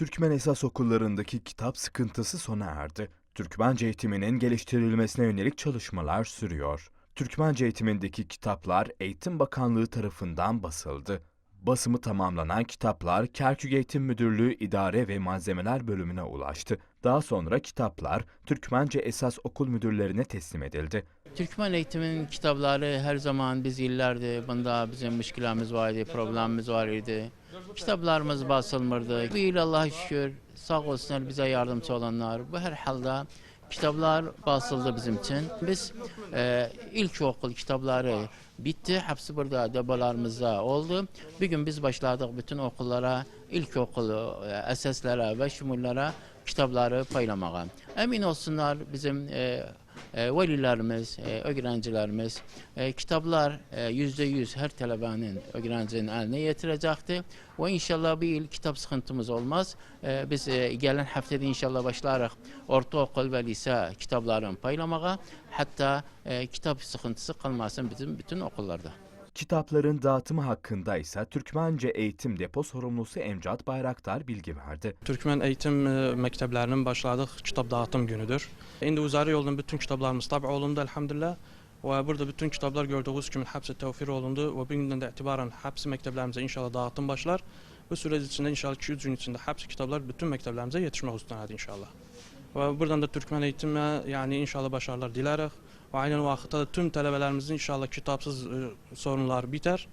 Türkmen esas okullarındaki kitap sıkıntısı sona erdi. Türkmence eğitiminin geliştirilmesine yönelik çalışmalar sürüyor. Türkmence eğitimindeki kitaplar Eğitim Bakanlığı tarafından basıldı. Basımı tamamlanan kitaplar Kerkük Eğitim Müdürlüğü İdare ve Malzemeler Bölümüne ulaştı. Daha sonra kitaplar Türkmence Esas Okul Müdürlerine teslim edildi. Türkmen eğitimin kitapları her zaman biz yıllardır bunda bizim müşkilamiz vardı, problemimiz var idi. Kitaplarımız basılmırdı. Bu yıl Allah'a şükür sağ olsunlar bize yardımcı olanlar. Bu her halde kitaplar basıldı bizim için. Biz e, ilkokul kitapları bitti. Hepsi burada depolarımızda oldu. Bugün biz başladık bütün okullara, ilkokul e, eseslere ve şumullere kitapları paylamaya. Emin olsunlar bizim e, e, velilerimiz, e, öğrencilerimiz e, kitaplar e, yüzde yüz her talebenin, öğrencinin eline getirecekti. Ve inşallah bir yıl kitap sıkıntımız olmaz. E, biz gelen haftada inşallah başlarız ortaokul ve lise kitaplarını paylamaya. Hatta kitap sıkıntısı kalmasın bizim bütün okullarda. Kitapların dağıtımı hakkında ise Türkmence Eğitim Depo sorumlusu Emcat Bayraktar bilgi verdi. Türkmen eğitim e, mekteplerinin başladık kitap dağıtım günüdür. Şimdi uzarı yolunun bütün kitaplarımız tabi olundu elhamdülillah. Ve burada bütün kitaplar gördüğünüz gibi hepsi tevfir olundu ve bugünden de itibaren hepsi mekteplerimize inşallah dağıtım başlar. Bu süreç içinde inşallah 200 gün içinde hepsi kitaplar bütün mekteplerimize yetişmek üstünedir inşallah. Ve buradan da Türkmen eğitime yani inşallah başarılar dileriz. Aynı de tüm talebelerimizin inşallah kitapsız e, sorunlar biter.